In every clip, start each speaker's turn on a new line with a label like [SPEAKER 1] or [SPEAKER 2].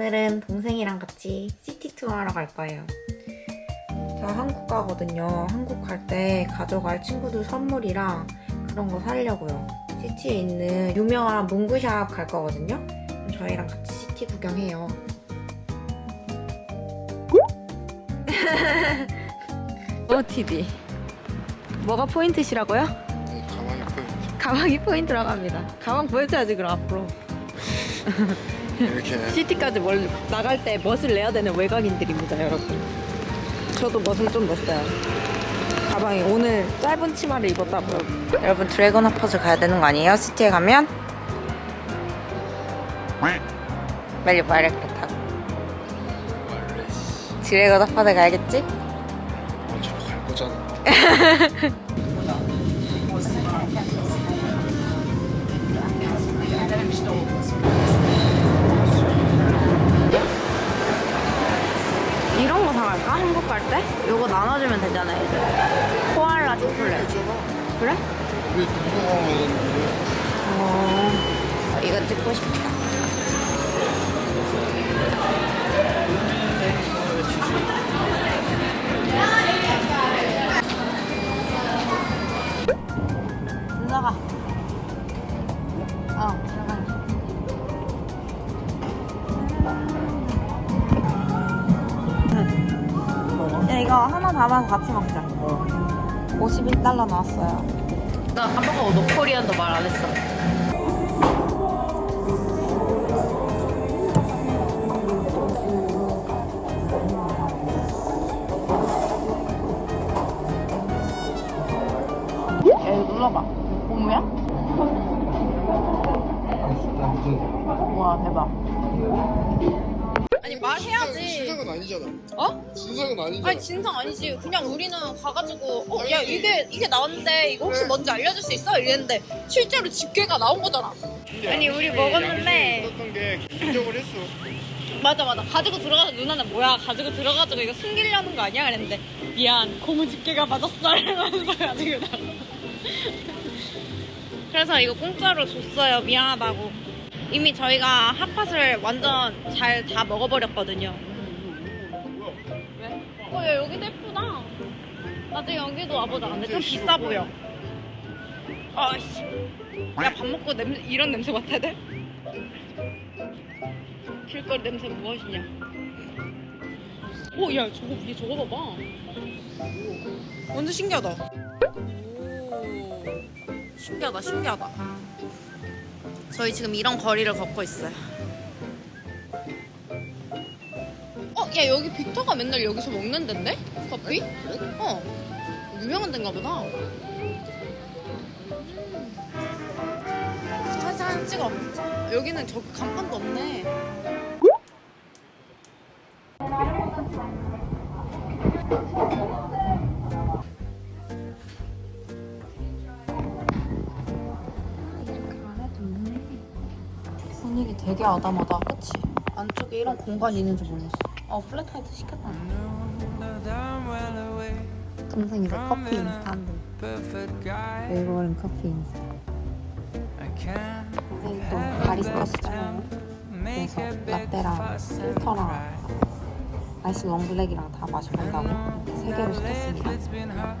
[SPEAKER 1] 오늘은 동생이랑 같이 시티 투어 하러 갈 거예요. 저 한국 가거든요. 한국 갈 때 가져갈 친구들 선물이랑 그런 거 사려고요. 시티에 있는 유명한 문구샵 갈 거거든요. 저희랑 같이 시티 구경해요. OTD. 뭐가 포인트시라고요?
[SPEAKER 2] 가방이 포인트
[SPEAKER 1] 가방이 포인트라고 합니다. 가방 보여줘야지 그럼 앞으로.
[SPEAKER 2] 이렇게
[SPEAKER 1] 시티까지 멀, 나갈 때 멋을 내야 되는 외곽인들입니다, 여러분. 저도 멋을 좀 냈어요. 가방에 오늘 짧은 치마를 입었다고요. 여러분 드래곤 하퍼즈 가야 되는 거 아니에요? 시티에 가면? 빨리 말했다 타고. 드래곤 하퍼즈 가야겠지?
[SPEAKER 2] 먼저 갈 거잖아
[SPEAKER 1] 사갈까? 한국 갈 때? 이거 나눠주면 되잖아요. 이제. 코알라 초콜릿. 그래?
[SPEAKER 2] 왜
[SPEAKER 1] 어, 이거 찍고 싶다.
[SPEAKER 2] 진상은 아니잖아 아니
[SPEAKER 3] 진상 아니지. 그냥 우리는 가가지고 어 야 이게 이게 나왔는데 이거 혹시 뭔지 알려줄 수 있어? 이랬는데 실제로 집게가 나온 거잖아. 아니, 우리 먹었는데.
[SPEAKER 2] 있었던 게 기적을 했어.
[SPEAKER 3] 맞아 맞아. 가지고 들어가서 누나는 뭐야? 가지고 들어가지고 이거 숨기려는 거 아니야? 그랬는데 미안. 고무 집게가 맞았어. 이러면서 가지고 나가 그래서 이거 공짜로 줬어요. 미안하다고. 이미 저희가 핫팟을 완전 잘 다 먹어버렸거든요. 왜? 어, 야, 여기도 예쁘다. 나도 여기도 와보자. 근데 좀 비싸 보여. 아씨. 야, 밥 먹고 냄새, 이런 냄새 맡아야 돼? 길거리 냄새 무엇이냐? 오, 야, 저거 위에 저거 봐봐. 완전 신기하다. 오, 신기하다, 신기하다. 저희 지금 이런 거리를 걷고 있어요. 야 여기 빅터가 맨날 여기서 먹는 데인데? 커피? 어. 유명한 데인가 보다. 사진 한 찍어. 여기는 저기 간판도 없네. 분위기 되게 아담하다, 그치? 안쪽에 이런 공간이 있는 줄 몰랐어. 어, 플랫화이트 시켰다.
[SPEAKER 1] 동생 이제 커피 인스타 한대. 웰버린 커피 인스타. 동생이 또 바리스타 시잖아요. 그래서 라떼랑 필터랑 아이스 롱블랙이랑 다 마셔본다고 이렇게 세 개를 시켰습니다.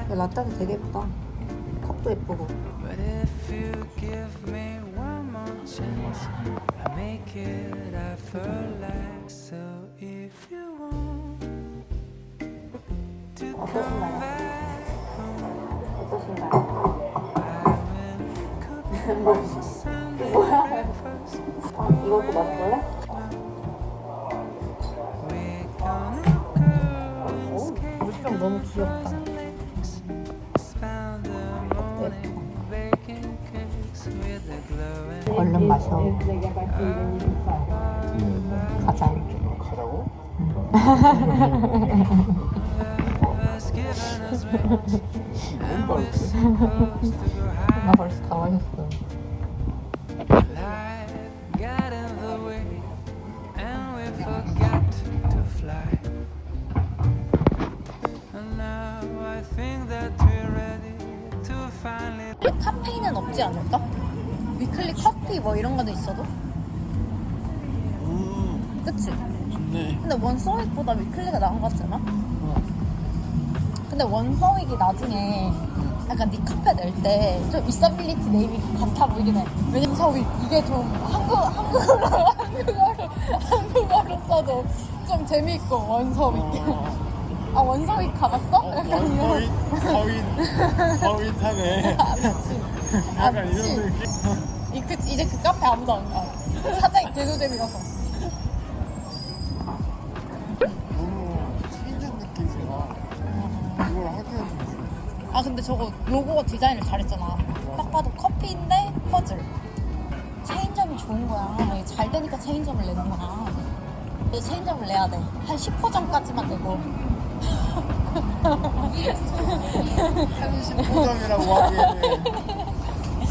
[SPEAKER 1] 근데 라떼도 되게 예쁘다. 컵도 예쁘고.
[SPEAKER 4] More chance, I make it effortless. So if you want to come back,
[SPEAKER 1] 어떠신가요?
[SPEAKER 4] I will cook
[SPEAKER 1] 뭐,
[SPEAKER 4] you
[SPEAKER 1] 뭐야?
[SPEAKER 4] breakfast.
[SPEAKER 1] 아, 이것도 마실래? 얼른 마셔. 가자.
[SPEAKER 4] high.
[SPEAKER 1] 나 벌써 다 마셨어.
[SPEAKER 3] 카페인은 없지 않을까? 위클리 커피 뭐 이런 거는 있어도?
[SPEAKER 1] 그치?
[SPEAKER 3] 좋네.
[SPEAKER 1] 근데 원서윅보다 위클리가 나은 것 같지 않아? 근데 원서윅이 나중에 약간 네 카페 낼 때 좀 이서빌리티 네임이 같아 보이긴 해. 왜냐면 서윅 이게 좀 한국 한국어로 한국어로 한국어로 써도 좀 재미있고 원서윅. 아 원서윅 가봤어? 약간 이런.
[SPEAKER 3] 거인, 거인, 거인 타네.
[SPEAKER 1] 그치. 아,
[SPEAKER 3] 약간. 이런 느낌.
[SPEAKER 1] 이, 그, 이제 그 카페 아무도 안 가. 사장이 개노잼이라서.
[SPEAKER 3] 너무 체인점 느낌이라 이걸 하기가 좀 그래.
[SPEAKER 1] 아 근데 저거 로고 디자인을 잘했잖아. 딱 봐도 커피인데 퍼즐. 체인점이 좋은 거야. 이게 잘 되니까 체인점을 내는 거야. 너 체인점을 내야 돼. 한 10호점까지만 내고.
[SPEAKER 3] 한 15점이라고 하기에는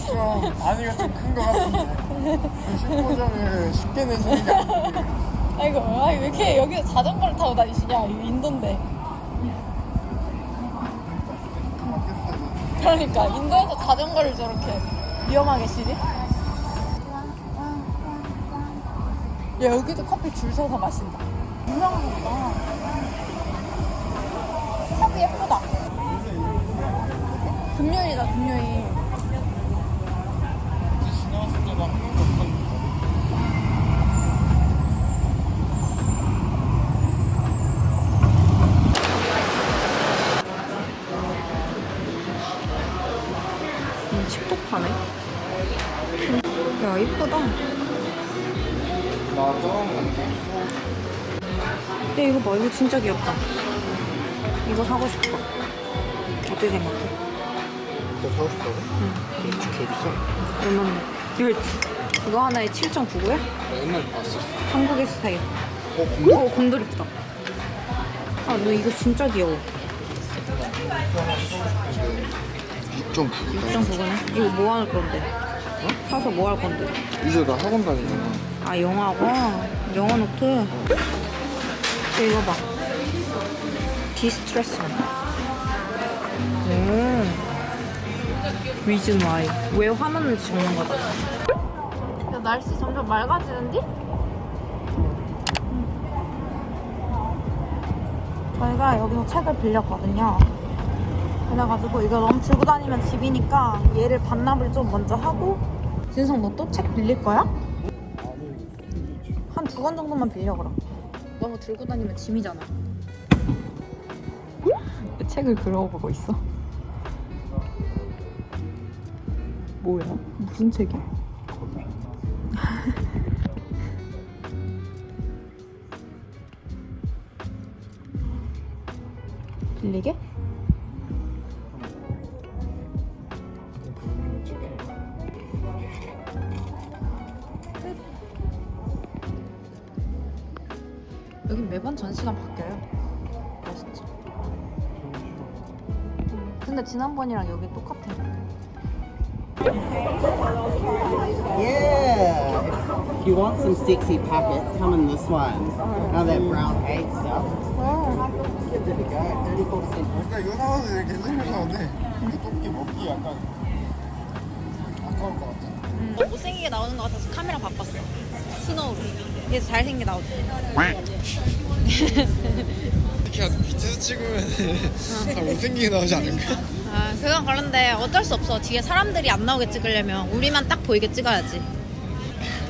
[SPEAKER 3] 좀 단위가 좀큰것 같은데 15점을 쉽게 내주는 게 아니고
[SPEAKER 1] 아이고, 아이 왜 이렇게 여기서 자전거를 타고 다니시냐? 이거 인도인데. 그러니까 인도에서 자전거를 저렇게 위험하게 쉬니? 야 여기도 커피 줄 서서 마신다. 유명한 거다. 컵이 예쁘다. 금요일이다 금요일.
[SPEAKER 2] 음, 칩톱하네. 야, 이쁘다.
[SPEAKER 3] 거
[SPEAKER 2] 야, 이거 봐. 이거 진짜 귀엽다. 이거 사고 싶어. 어떻게 생각해?
[SPEAKER 3] 너 사고 싶다고? 응 진짜 개 비싸
[SPEAKER 2] 얼마나? 이거, 이거 하나에 7.99야?
[SPEAKER 3] 나 옛날에 봤었어
[SPEAKER 2] 한국에서 사야.
[SPEAKER 3] 어 공부?
[SPEAKER 2] 오, 곰돌 이쁘다. 아, 너 이거 진짜 귀여워.
[SPEAKER 3] 6.9
[SPEAKER 2] 6.99네? 이거 뭐 할 건데? 사서 뭐 할 건데?
[SPEAKER 3] 이제 나 학원 다니잖아
[SPEAKER 2] 아, 영어학원? 영어 노트? 야, 이거 봐. 디스트레스. 오. 리즌 와이. 왜 화났는지 적는 거다. 야, 날씨 점점 맑아지는데? 저희가 여기서 책을 빌렸거든요. 그래가지고 이거 너무 들고 다니면 집이니까 얘를 반납을 좀 먼저 하고 진성 너 또 책 빌릴 거야? 한 두 권 정도만 빌려 그럼. 너무 들고 다니면 짐이잖아. 왜 책을 그려보고 있어? 뭐야? 무슨 책이야? 빌리게? 여긴 매번 전시관 바뀌어요. 멋있죠? 음, 근데 지난번이랑 여기 똑같아.
[SPEAKER 5] Yeah. If you want some sexy pockets, come in this one. Now that brown cake stuff. Give it a go. 34%
[SPEAKER 3] 그러니까 이거 사와서 이렇게 괜찮게 사는데 이거 뽑기 먹기 약간 아까울 것 같아
[SPEAKER 1] 음, 너 못생기게 나오는 것 같아서 카메라 바꿨어. 스노우 로. 얘서 잘생기게 나오지.
[SPEAKER 3] 이렇게 밑에서 찍으면 다 못생기게 나오지 않을까?
[SPEAKER 1] 아, 그건 그런데 어쩔 수 없어. 뒤에 사람들이 안 나오게 찍으려면 우리만 딱 보이게 찍어야지.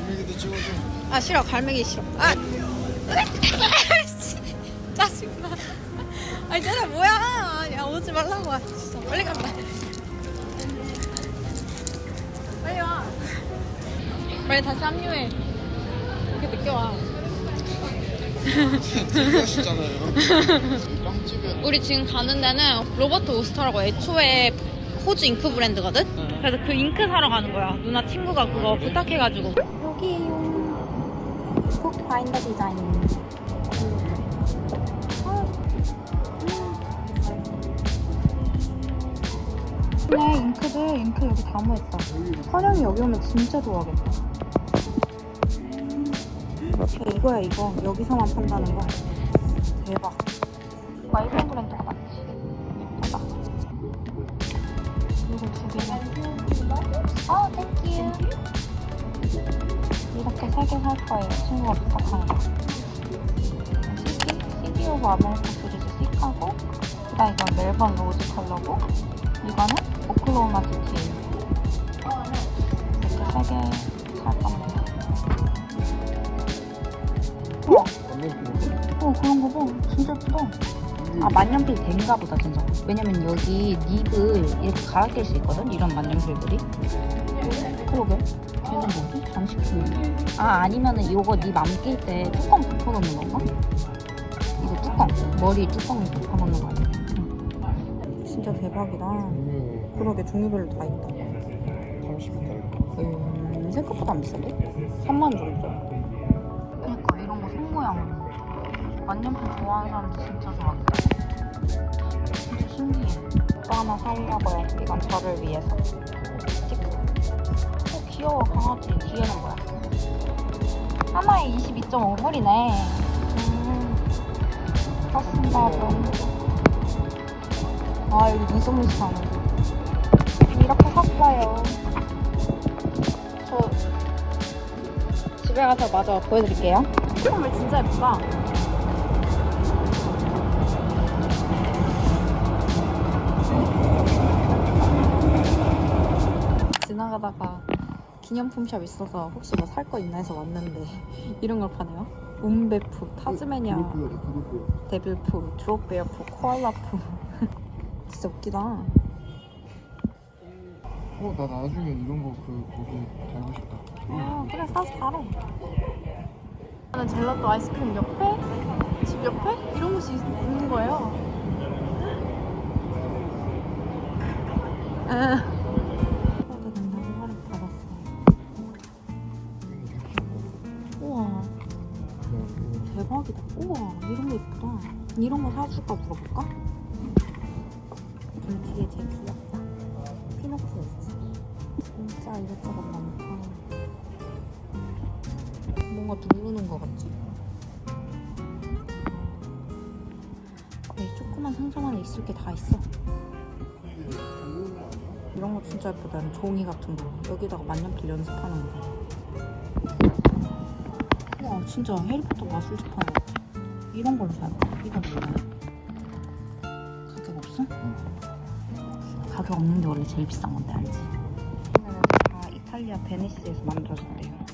[SPEAKER 3] 갈매기도 찍어줘
[SPEAKER 1] 아, 싫어. 갈매기 싫어. 아! 씨, 짜증나. 아니, 쟤네 뭐야. 야, 오지 말라고. 아, 진짜. 빨리 간다. 빨리 와. 빨리 다시 합류해. 이렇게 늦게 와.
[SPEAKER 3] 빵집에
[SPEAKER 1] 우리 지금 가는 데는 로버트 오스터라고 애초에 호주 잉크 브랜드거든? 그래서 그 잉크 사러 가는 거야. 누나 친구가 그거 부탁해가지고.
[SPEAKER 2] 여기요. 꼭 바인더 디자인. 네, 잉크들, 잉크 여기 다 모였다. 화령이 여기 오면 진짜 좋아하겠다. 야, 이거야, 이거. 여기서만 판다는 거. 대박. 일본 브랜드가 많지. 예쁘다. 이거 두 개만. 어, 땡큐. 이렇게 세 개 살 거예요. 친구가 부탁하는 거.
[SPEAKER 1] 콜라보 아메리카 시리즈 C하고 그다음 이건 멜번 로즈 컬러고 이거는 오클라호마 시티 이렇게 세개살 겁니다. 어 그런 거 봐. 진짜 예쁘다. 아 만년필 댐가 보다 진짜. 왜냐면 여기 립을 이렇게 갈아 낄 수 있거든. 이런 만년필들이. 그러게. 얘는 뭐지? 장식품. 아 아니면은 요거 립안낄 때 뚜껑 덮어놓는 건가? 이거 뚜껑. 머리 뚜껑 덮어놓는 거 아니야?
[SPEAKER 2] 진짜 대박이다.
[SPEAKER 3] 음,
[SPEAKER 2] 그러게 종류별로 다 있다.
[SPEAKER 3] 30달러.
[SPEAKER 2] 음, 생각보다 안 비싼데?
[SPEAKER 1] 3만 원 정도. 이런 거. 만년필 좋아하는 사람들 진짜 좋아한다. 진짜 신기해. 또 하나 사려고요. 이건 저를 위해서. 스티커. 어, 귀여워, 강아지. 뒤에는 뭐야? 하나에 22.5불이네. 음, 샀습니다, 좀. 아, 눈썹 사네. 이렇게 샀어요. 저 집에 가서 마저 보여드릴게요. 선물 진짜 예쁘다. 지나가다가 기념품샵 있어서 혹시 뭐 살 거 있나 해서 왔는데 이런 걸 파네요. 움베프, 타즈메니아. 데빌푸, 드롭베어푸, 코알라푸. 진짜 웃기다.
[SPEAKER 3] 어, 나 나중에 이런 거 그 거기 달고 싶다.
[SPEAKER 1] 아, 그래 사서 달아. 저는 젤라또 아이스크림 옆에 집 옆에 이런 곳이 있는 거예요. 아. 우와 대박이다. 우와 이런 거 예쁘다. 이런 거 사줄까 물어볼까? 이 뒤에 제일 귀엽다. 피노키오스. 진짜 이것저것 많다. 뭔가 누르는 것 같지? 이 조그만 상점 안에 있을 게 다 있어. 이런 거 진짜 예쁘다. 종이 같은 거. 여기다가 만년필 연습하는 거. 와, 진짜 해리포터 마술집 하는 거 같아. 이런 걸로 살까? 이건 뭐야? 가격 없어? 가격 없는데 원래 제일 비싼 건데 알지? 다 이탈리아 베니스에서 만들어졌대요.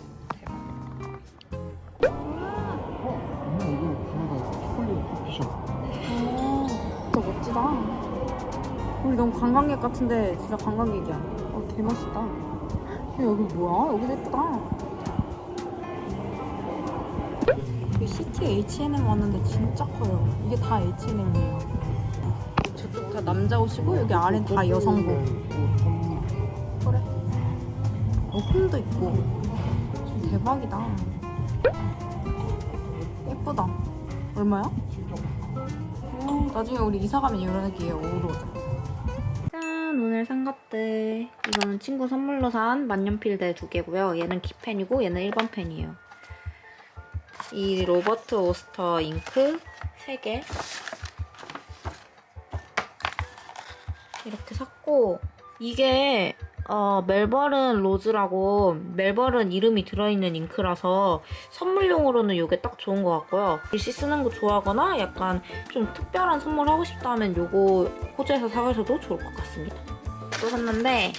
[SPEAKER 1] 너무 관광객 같은데 진짜 관광객이야. 어, 개 멋있다. 야, 여기 뭐야? 여기도 예쁘다. 여기 시티 H&M 왔는데 진짜 커요. 이게 다 H&M이에요. 저쪽 다 남자 옷이고 여기 아래는 다 여성복. 그래. 어, 홈도 있고. 좀 대박이다. 예쁘다. 얼마야? 음, 나중에 우리 이사 가면 이런 게 오르자.
[SPEAKER 2] 산 것들. 이거는 친구 선물로 산 만년필대 두 개고요. 얘는 키펜이고 얘는 1번 펜이에요. 이 로버트 오스터 잉크 3개. 이렇게 샀고 이게 어, 멜버른 로즈라고 멜버른 이름이 들어있는 잉크라서 선물용으로는 이게 딱 좋은 것 같고요. 글씨 쓰는 거 좋아하거나 약간 좀 특별한 선물 하고 싶다 하면 요거 호주에서 사가셔도 좋을 것 같습니다. 또 샀는데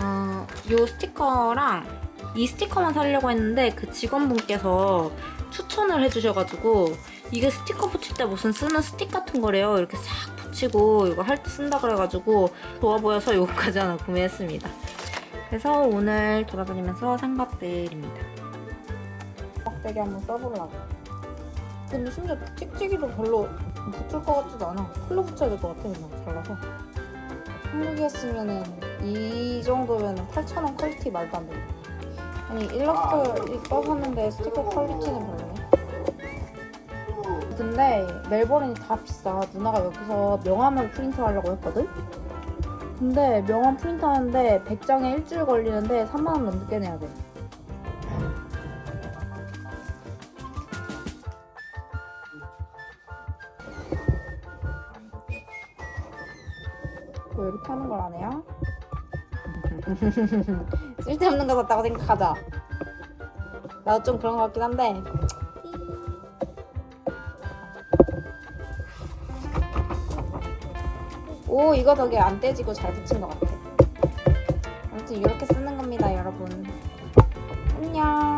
[SPEAKER 2] 어, 요 스티커랑 이 스티커만 사려고 했는데 그 직원분께서 추천을 해주셔가지고 이게 스티커 붙일 때 무슨 쓰는 스틱 같은 거래요. 이렇게 싹 붙이고 이거 할 때 쓴다 그래가지고 좋아 보여서 이거까지 하나 구매했습니다. 그래서 오늘 돌아다니면서 산 것들입니다.
[SPEAKER 1] 막대기 한번 써보려고. 근데 심지어 찍찍이도 별로 붙을 것 같지도 않아. 클로 붙여야 될 것 같아, 그냥 잘라서. 한국이었으면은 이 정도면 8,000원 퀄리티 말도 안 돼. 아니, 일러스트 써봤는데 스티커 퀄리티는 별로네. 근데 멜버른이 다 비싸. 누나가 여기서 명함을 프린트 하려고 했거든? 근데 명함 프린트 하는데 100장에 일주일 걸리는데 3만원 넘게 내야 돼. 쓸데없는 거 같다고 생각하자. 나도 좀 그런 것 같긴 한데. 오 이거 덕에 안 떼지고 잘 붙인 것 같아. 아무튼 이렇게 쓰는 겁니다, 여러분. 안녕.